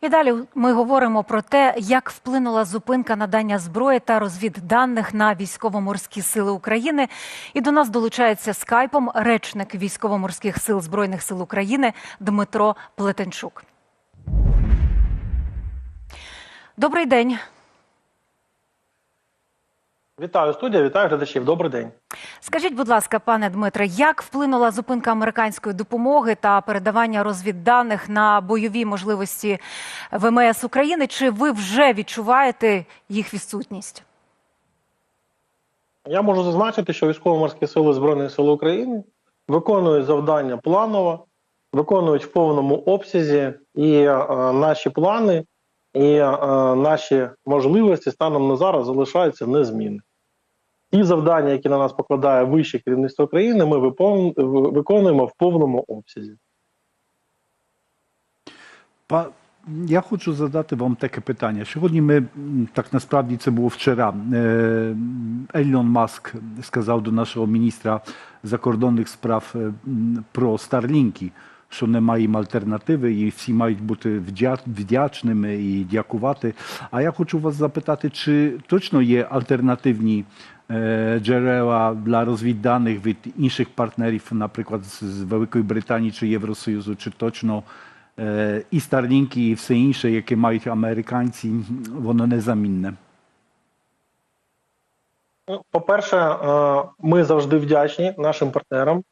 І далі ми говоримо про те, як вплинула зупинка надання зброї та розвідданих на військово-морські сили України. І до нас долучається скайпом речник військово-морських сил збройних сил України Дмитро Плетенчук. Добрий день. Вітаю студія, вітаю глядачів. Добрий день. Скажіть, будь ласка, пане Дмитре, як вплинула зупинка американської допомоги та передавання розвідданих на бойові можливості ВМС України? Чи ви вже відчуваєте їх відсутність? Я можу зазначити, що військово-морські сили Збройних сил України виконують завдання планово, виконують в повному обсязі, і е, наші плани і е, наші можливості станом на зараз залишаються незмінними. Ті завдання, які на нас покладає вище керівництво країни, ми виконуємо в повному обсязі. Па... Я хочу задати вам таке питання. Сьогодні ми так насправді це було вчора. е, Елон Маск сказав до нашого міністра закордонних справ е, про Старлінки, що немає їм альтернативи, і всі мають бути вдячними і дякувати. А я хочу вас запитати, чи точно є альтернативні джерела для розвідданих від інших партнерів, наприклад, з- з Великої Британії чи Євросоюзу, чи точно і Старлінки, і все інше, яке мають американці, воно незамінне. По-перше, ми завжди вдячні нашим партнерам,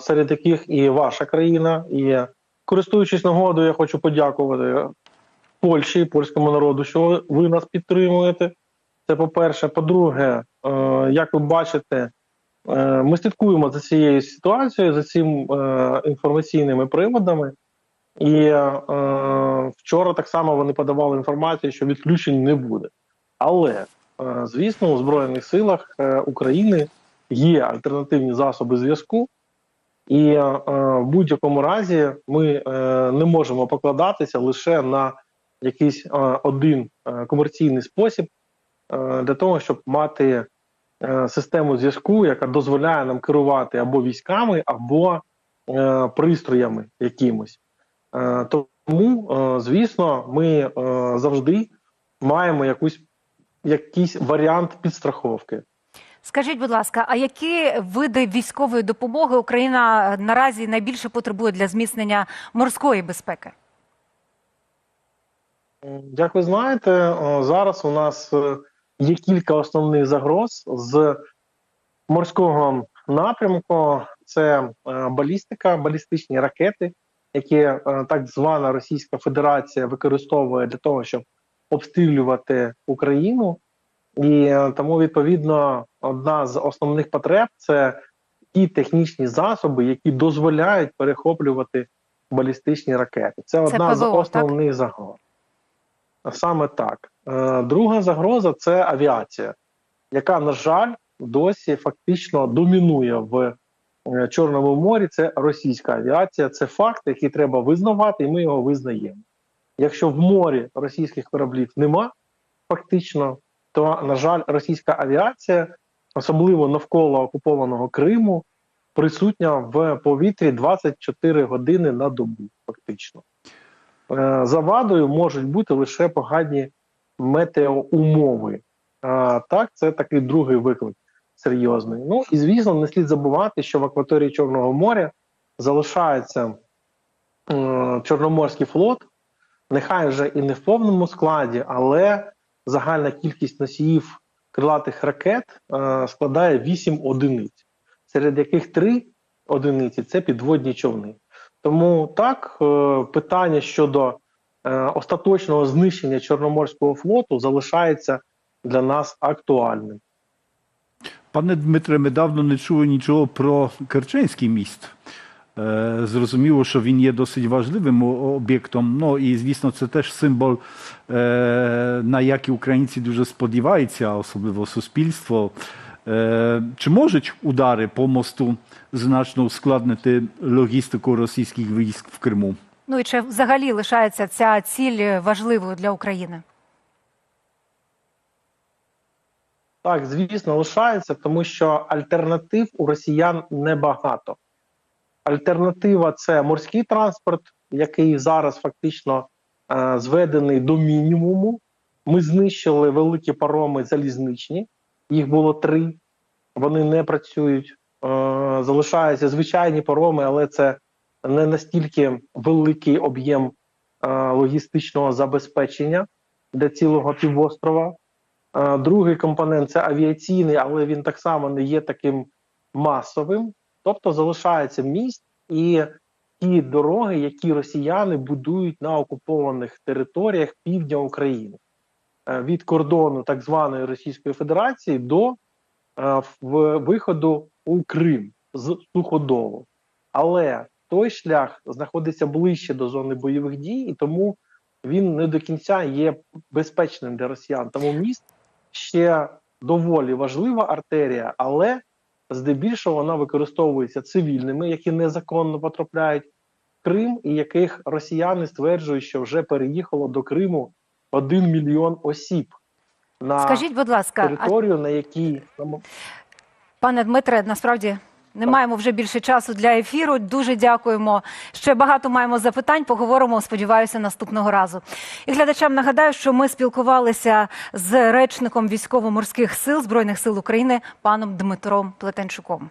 серед яких і ваша країна. І користуючись нагодою, я хочу подякувати Польщі, польському народу, що ви нас підтримуєте. Це по-перше. По-друге, е, як ви бачите, е, ми слідкуємо за цією ситуацією, за цими інформаційними приводами. І е, вчора так само вони подавали інформацію, що відключень не буде. Але Е, Звісно, у Збройних силах е, України є альтернативні засоби зв'язку, і е, в будь-якому разі ми е, не можемо покладатися лише на якийсь е, один е, комерційний спосіб е, для того, щоб мати е, систему зв'язку, яка дозволяє нам керувати або військами, або е, пристроями якимось. Е, Тому, е, звісно, ми е, завжди маємо якусь якийсь варіант підстраховки. Скажіть, будь ласка, а які види військової допомоги Україна наразі найбільше потребує для зміцнення морської безпеки? Як ви знаєте, зараз у нас е, є кілька основних загроз з морського напрямку. Це е, балістика, балістичні ракети, які е, так звана Російська Федерація використовує для того, щоб обстрілювати Україну. І е, тому, відповідно, одна з основних потреб це ті технічні засоби, які дозволяють перехоплювати балістичні ракети. Це одна з ПВО, так? основних загроз. Саме так. Е, Друга загроза це авіація, яка, на жаль, досі фактично домінує в е, Чорному морі. Це російська авіація. Це факт, який треба визнавати, і ми його визнаємо. Якщо в морі російських кораблів нема, фактично, то, на жаль, російська авіація, особливо навколо окупованого Криму, присутня в повітрі 24 години на добу, фактично. Е, Завадою можуть бути лише погані метеоумови. А, так, це такий другий виклик серйозний. Ну і звісно, не слід забувати, що в акваторії Чорного моря залишається е, Чорноморський флот, нехай вже і не в повному складі, але загальна кількість носіїв крилатих ракет е, складає 8 одиниць, серед яких 3 одиниці це підводні човни. Тому так, е, питання щодо остаточного знищення Чорноморського флоту залишається для нас актуальним. Пане Дмитре, ми давно не чули нічого про Керченський міст. Е, Зрозуміло, що він є досить важливим об'єктом. Ну і звісно, це теж символ, е, на який українці дуже сподіваються, особливо суспільство. Е, Чи можуть удари по мосту значно ускладнити логістику російських військ в Криму? Ну і чи взагалі лишається ця ціль важливою для України? Так, звісно, лишається, тому що альтернатив у росіян небагато. Альтернатива це морський транспорт, який зараз фактично е, зведений до мінімуму. Ми знищили великі пароми залізничні, їх було три. Вони не працюють. Е, залишаються звичайні пароми, але це не настільки великий об'єм е, логістичного забезпечення для цілого півострова. Е, Другий компонент це авіаційний, але він так само не є таким масовим. Тобто залишається міст і ті дороги, які росіяни будують на окупованих територіях півдня України Е, від кордону так званої Російської Федерації до виходу у Крим з суходолу. Але той шлях знаходиться ближче до зони бойових дій, і тому він не до кінця є безпечним для росіян. Тому міст ще доволі важлива артерія, але здебільшого вона використовується цивільними, які незаконно потрапляють в Крим, і яких росіяни стверджують, що вже переїхало до Криму один мільйон осіб на Скажіть, будь ласка, а територію, на якій Пане Дмитре, насправді не маємо вже більше часу для ефіру. Дуже дякуємо. Ще багато маємо запитань. Поговоримо, сподіваюся, наступного разу. І глядачам нагадаю, що ми спілкувалися з речником військово-морських сил збройних сил України паном Дмитром Плетенчуком.